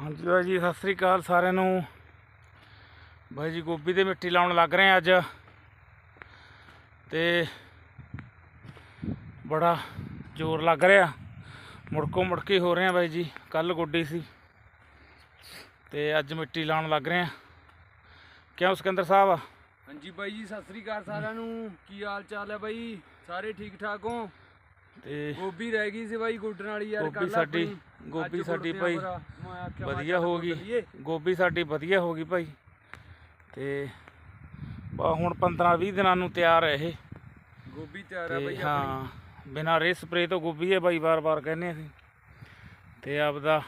ਹਾਂਜੀ ਬਾਈ ਜੀ, ਸਤਿ ਸ੍ਰੀ ਅਕਾਲ ਸਾਰਿਆਂ ਨੂੰ। ਬਾਈ ਜੀ, ਗੋਭੀ ਤੇ ਮਿੱਟੀ ਲਾਉਣ ਲੱਗ ਰਹੇ ਆ ਅੱਜ। ਤੇ ਬੜਾ ਜ਼ੋਰ ਲੱਗ ਰਿਹਾ। ਮੁੜਕੋ ਮੁੜਕੀ ਹੋ ਰਹੇ ਆ ਬਾਈ ਜੀ ਕੱਲ ਗੋਡੀ ਸੀ। ਤੇ ਅੱਜ ਮਿੱਟੀ ਲਾਉਣ ਲੱਗ ਰਹੇ ਆ ਕਿਉਂ ਸਿਕੰਦਰ ਸਾਹਿਬ? ਹਾਂਜੀ ਬਾਈ ਜੀ, ਸਤਿ ਸ੍ਰੀ ਅਕਾਲ ਸਾਰਿਆਂ ਨੂੰ। ਕੀ ਹਾਲ ਚਾਲ ਹੈ ਬਾਈ? ਸਾਰੇ ਠੀਕ ਠਾਕ ਹੋ? ਤੇ ਗੋਭੀ ਰਹਿ ਗਈ ਸੀ ਬਾਈ ਗੁੱਡਣ ਵਾਲੀ ਯਾਰ ਗੋਭੀ ਸਾਡੀ-। ਗੋਭੀ ਸਾਡੀ ਭਾਈ ਵਧੀਆ ਹੋ ਗਈ। ਗੋਭੀ ਸਾਡੀ ਵਧੀਆ ਹੋ ਗਈ ਭਾਈ। ਤੇ ਬਾ ਹੁਣ 15 20 ਦਿਨਾਂ ਨੂੰ ਤਿਆਰ ਹੈ ਇਹ। ਗੋਭੀ ਤਿਆਰ ਹੈ ਆਪਣੀ। ਹਾਂ ਬਿਨਾਂ ਰੇ ਸਪਰੇ ਤੋਂ ਗੋਭੀ ਹੈ ਬਾਈ ਵਾਰ-ਵਾਰ ਕਹਿੰਦੇ ਅਸੀਂ। ਤੇ ਆਪਦਾ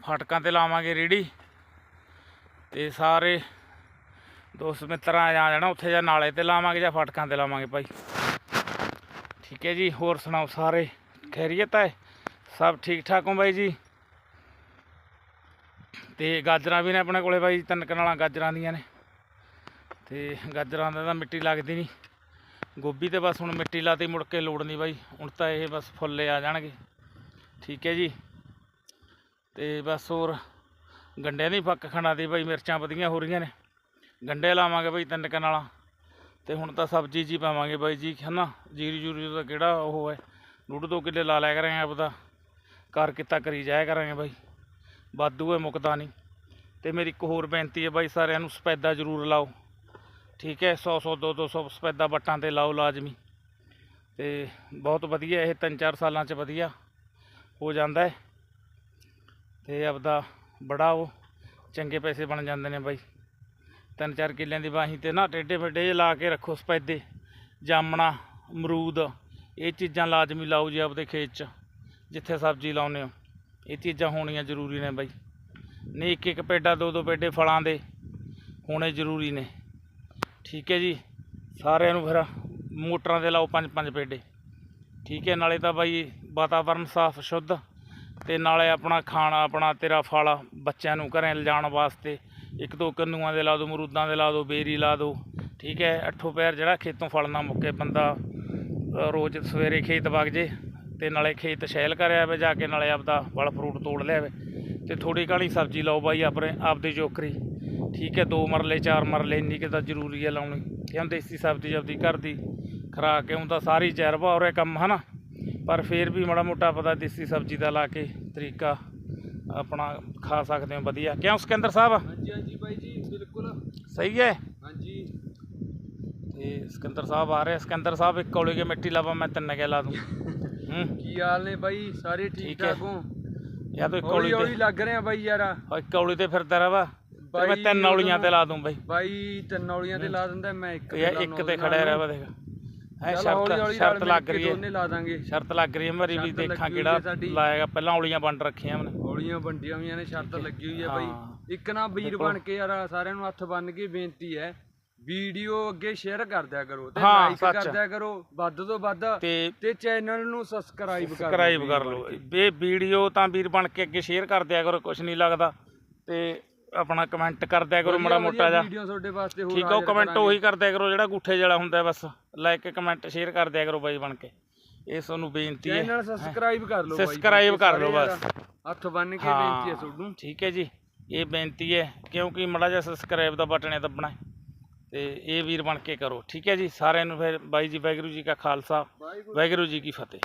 ਫਟਕਾਂ ਤੇ ਲਾਵਾਂਗੇ ਰੇੜੀ ਤੇ ਸਾਰੇ ਦੋਸਤ ਮਿੱਤਰਾਂ ਆ ਜਾਣਾ ਉੱਥੇ ਜਾਂ ਨਾਲੇ ਤੇ ਲਾਵਾਂਗੇ ਜਾਂ ਫਟਕਾਂ ਤੇ ਲਾਵਾਂਗੇ ਭਾਈ। ਠੀਕ ਹੈ ਜੀ, ਹੋਰ ਸੁਣਾਓ ਸਾਰੇ? ਖੈਰੀਅਤ ਹੈ? ਸਭ ਠੀਕ ਠਾਕ ਹੋ ਬਾਈ ਜੀ? ਤੇ ਗਾਜਰਾਂ ਵੀ ਨੇ ਆਪਣੇ ਕੋਲੇ ਬਾਈ, ਤਿੰਨ ਕਨਾਲਾਂ ਗਾਜਰਾਂ ਦੀਆਂ ਨੇ। ਤੇ ਗਾਜਰਾਂ ਦਾ ਤਾਂ ਮਿੱਟੀ ਲੱਗਦੀ ਨਹੀਂ। ਗੋਭੀ ਤੇ ਬਸ ਹੁਣ ਮਿੱਟੀ ਲਾਤੀ, ਮੁੜ ਕੇ ਲੋੜ ਨਹੀਂ ਬਾਈ। ਹੁਣ ਤਾਂ ਇਹ ਬਸ ਫੁੱਲੇ ਆ ਜਾਣਗੇ। ਠੀਕ ਹੈ ਜੀ। ਤੇ ਬਸ ਹੋਰ, ਗੰਡਿਆਂ ਦੀ ਫੱਕ ਖਣਾ ਦੀ ਬਾਈ ਮਿਰਚਾਂ ਵਧੀਆਂ ਹੋ ਰਹੀਆਂ ਨੇ। ਗੰਡੇ ਲਾਵਾਂਗੇ ਬਾਈ ਤਿੰਨ ਕਨਾਲਾਂ। ਤੇ ਹੁਣ ਤਾਂ ਸਬਜ਼ੀ ਜੀ ਪਾਵਾਂਗੇ ਬਾਈ ਜੀ, ਹਨਾ? ਜੀਰੀ ਜੂਰੀ ਦਾ ਕਿਹੜਾ ਉਹ ਹੈ? ਡੂਢ ਦੋ ਕਿੱਲੇ ਲਾ ਲਿਆ ਕਰਾਂਗੇ ਆਪਦਾ ਕਰ ਕਿੱਤਾ ਕਰੀ ਜਾਇਆ ਕਰਾਂਗੇ ਬਾਈ। ਵਾਧੂ ਹੈ, ਮੁਕਦਾ ਨਹੀਂ। ਤੇ ਮੇਰੀ ਇੱਕ ਹੋਰ ਬੇਨਤੀ ਹੈ ਬਾਈ, ਸਾਰਿਆਂ ਨੂੰ ਸਪੈਦਾ ਜ਼ਰੂਰ ਲਾਓ। ਠੀਕ ਹੈ 100 100 200 200 ਸਪੈਦਾ ਬੱਟਾਂ ਤੇ ਲਾਓ ਲਾਜ਼ਮੀ। ਤੇ ਬਹੁਤ ਵਧੀਆ, ਇਹ ਤਿੰਨ ਚਾਰ ਸਾਲਾਂ ਚ ਵਧੀਆ ਹੋ ਜਾਂਦਾ ਹੈ। ਤੇ ਆਪਦਾ ਬੜਾ ਉਹ ਚੰਗੇ ਪੈਸੇ ਬਣ ਜਾਂਦੇ ਨੇ ਬਾਈ। ਤਿੰਨ ਚਾਰ ਕਿੱਲਿਆਂ ਦੀ ਬਾਹੀਂ ਤੇ ਨਾ ਟੇਡੇ ਫੱਡੇ ਜਿਹੇ ਲਾ ਕੇ ਰੱਖੋ ਸਪੈਦੇ, ਜਾਮਣਾ, ਅਮਰੂਦ, ਇਹ ਚੀਜ਼ਾਂ ਲਾਜ਼ਮੀ ਲਾਓ ਜੀ ਆਪਦੇ ਖੇਤ 'ਚ, ਜਿੱਥੇ ਸਬਜ਼ੀ ਲਾਉਂਦੇ ਹੋ। ਇਹ ਚੀਜ਼ਾਂ ਹੋਣੀਆਂ ਜ਼ਰੂਰੀ ਨੇ ਬਾਈ। ਨਹੀਂ, ਇੱਕ ਇੱਕ ਪੇਡਾ, ਦੋ ਦੋ ਪੇਡੇ ਫਲਾਂ ਦੇ ਹੋਣੇ ਜ਼ਰੂਰੀ ਨੇ। ਠੀਕ ਹੈ ਜੀ? ਸਾਰਿਆਂ ਨੂੰ ਫਿਰ ਮੋਟਰਾਂ ਦੇ ਲਾਓ ਪੰਜ ਪੰਜ ਪੇਡੇ। ਠੀਕ ਹੈ, ਨਾਲੇ ਤਾਂ ਬਾਈ ਵਾਤਾਵਰਨ ਸਾਫ਼, ਸ਼ੁੱਧ ਤੇ ਨਾਲੇ ਆਪਣਾ ਖਾਣਾ, ਆਪਣਾ ਤੇਰਾ ਫਲ ਬੱਚਿਆਂ ਨੂੰ ਘਰੇ ਲਿਜਾਣ ਵਾਸਤੇ ਇੱਕ ਦੋ ਕੰਨੂਆਂ ਦੇ ਲਾ ਦਿਓ ਮਰੂਦਾਂ ਦੇ ਲਾ ਦਿਓ ਬੇਰੀ ਲਾ ਦਿਓ ਠੀਕ ਹੈ, ਅੱਠੋ ਪੈਰ ਜਿਹੜਾ ਖੇਤੋਂ ਫਲ ਨਾ ਮੁੱਕੇ ਬੰਦਾ ਰੋਜ਼ ਸਵੇਰੇ ਖੇਤ ਵਗ ਜੇ ਤੇ ਨਾਲੇ ਖੇਤ ਸ਼ੈਲ ਕਰਿਆ ਵੇ ਜਾ ਕੇ ਨਾਲੇ ਆਪਦਾ ਫਲ ਫਰੂਟ ਤੋੜ ਲਿਆ ਵੇ ਤੇ ਥੋੜੀ ਘਣੀ ਸਬਜ਼ੀ ਲਾਓ ਬਾਈ ਆਪਣੇ, ਆਪਦੀ ਜੋਕਰੀ, ਠੀਕ ਹੈ, ਦੋ ਮਰਲੇ, ਚਾਰ ਮਰਲੇ, ਇੰਨੀ ਕੁ ਤਾਂ ਜ਼ਰੂਰੀ ਹੈ ਲਾਉਣੀ ਕਿਉਂ ਦੇਸੀ ਸਬਜ਼ੀ ਆਪਦੀ ਘਰ ਦੀ ਖਰਾ ਕੇ ਹੁੰਦਾ ਸਾਰੀ ਚੈਰ ਹੋ ਰਿਹਾ ਕੰਮ, ਹਨਾ, ਪਰ ਫੇਰ ਵੀ ਮਾੜਾ ਮੋਟਾ ਪਤਾ ਦੇਸੀ ਸਬਜ਼ੀ ਦਾ ਲਾ ਕੇ ਤਰੀਕਾ ਆਪਣਾ ਖਾ ਸਕਦੇ ਹੋ ਵਧੀਆ। ਕਿਉਂ ਸਿਕੰਦਰ ਸਾਹਿਬ? ਹਾਂਜੀ ਹਾਂਜੀ ਬਾਈ ਜੀ ਬਿਲਕੁਲ। ਸਹੀ ਹੈ? ਹਾਂਜੀ। ਤੇ ਸਿਕੰਦਰ ਸਾਹਿਬ ਆ ਰਹੇ ਸਿਕੰਦਰ ਸਾਹਿਬ ਇੱਕ ਕੌਲੀ ਕੇ ਮਿੱਟੀ ਲਾਵਾ ਮੈਂ ਤਿੰਨ ਕੇ ਲਾ ਦੂੰ। ਕੀ ਹਾਲ ਨੇ ਬਾਈ? ਸਾਰੇ ਠੀਕ ਠੀਕ ਹੈ। ਜਾਂ ਤੂੰ ਇੱਕ ਕੌਲੀ ਤੇ ਲੱਗ ਰਹੇ ਆ ਬਾਈ ਯਾਰ। ਇੱਕ ਕੌਲੀ ਤੇ ਫਿਰਦਾ ਰਵਾ। ਤੇ ਮੈਂ ਤਿੰਨ ਔਲੀਆਂ ਤੇ ਲਾ ਦੂੰ ਬਈ। ਬਾਈ ਤਿੰਨ ਨੌਲੀਆਂ ਤੇ ਲਾ ਦਿੰਦਾ ਮੈਂ ਇੱਕ ਲਾਉਣਾ ਇੱਕ ਤੇ ਨਾਲ। ਰਵਾ ਦੇਖ। ਹੈ ਸ਼ਰਤ ਸ਼ਰਤ ਲੱਗ ਰਹੀ ਹੈ। ਦੋਨੇ ਲਾ ਦਾਂਗੇ। ਸ਼ਰਤ ਲੱਗ ਰਹੀ ਹੈ ਮੇਰੀ ਵੀ ਦੇਖਾਂ ਕਿਹੜਾ। ਲਾਏਗਾ। ਪਹਿਲਾਂ ਔਲੀਆਂ ਵੰਡ ਰੱਖੀਆਂ ਮੈਨੇ ਹੌਲੀਆਂ ਵੰਡੀਆਂ ਹੋਈਆਂ ਨੇ ਸ਼ਰਤ ਲੱਗੀ ਹੋਈ ਹੈ ਬਾਈ। ਇੱਕ ਨਾ ਵੀਰ ਬਣ ਕੇ ਯਾਰ ਸਾਰਿਆਂ ਨੂੰ ਹੱਥ ਬੰਨ ਕੇ ਬੇਨਤੀ ਹੈ ਵੀਡੀਓ ਅੱਗੇ ਸ਼ੇਅਰ ਕਰ ਦਿਆ ਕਰੋ ਤੇ ਲਾਈਕ। ਕਰ ਦਿਆ ਕਰੋ ਵੱਧ ਤੋਂ ਵੱਧ ਤੇ ਚੈਨਲ ਨੂੰ ਸਬਸਕ੍ਰਾਈਬ ਕਰ ਸਬਸਕ੍ਰਾਈਬ ਕਰ ਲਓ। ਇਹ ਵੀਡੀਓ ਤਾਂ ਵੀਰ ਬਣ ਕੇ ਅੱਗੇ ਸ਼ੇਅਰ ਕਰ ਦਿਆ ਕਰੋ ਕੁਝ ਨਹੀਂ ਲੱਗਦਾ। ਤੇ ਆਪਣਾ ਕਮੈਂਟ ਕਰ ਦਿਆ ਕਰੋ ਮਾੜਾ ਮੋਟਾ ਜਿਹਾ। ਵੀਡੀਓ ਤੁਹਾਡੇ ਵਾਸਤੇ ਹੋਰ ਠੀਕ ਆ ਕਮੈਂਟ ਉਹੀ ਕਰ ਦਿਆ ਕਰੋ ਜਿਹੜਾ ਗੁੱਠੇ ਜਿਹੜਾ ਹੁੰਦਾ ਬਸ। ਲਾਈਕ ਕਮੈਂਟ ਸ਼ੇਅਰ ਕਰ ਦਿਆ ਕਰੋ ਬਾਈ ਬਣ ਕੇ। ਇਹ ਤੁਹਾਨੂੰ ਬੇਨਤੀ ਹੈ। ਚੈਨਲ ਸਬਸਕ੍ਰਾਈਬ ਕਰ ਲਓ ਬਾਈ। ਕੇ ਕਰ ਲਓ ਬਸ। ਹੱਥ ਬੰਨ ਕੇ। ਬੇਨਤੀ ਹੈ ਤੁਹਾਨੂੰ ਠੀਕ ਹੈ ਜੀ ਇਹ ਬੇਨਤੀ ਹੈ ਕਿਉਂਕਿ ਮੜਾ ਜਿਹਾ ਸਬਸਕ੍ਰਾਈਬ ਦਾ ਬਟਨ ਹੈ ਦੱਬਣਾ। ਤੇ ਇਹ ਵੀਰ ਬਣ ਕੇ ਕਰੋ ਠੀਕ ਹੈ ਜੀ ਸਾਰਿਆਂ ਨੂੰ ਫਿਰ ਬਾਈ ਜੀ ਵਾਹਿਗੁਰੂ ਜੀ ਕਾ ਖਾਲਸਾ ਵਾਹਿਗੁਰੂ ਜੀ ਕੀ ਫਤਿਹ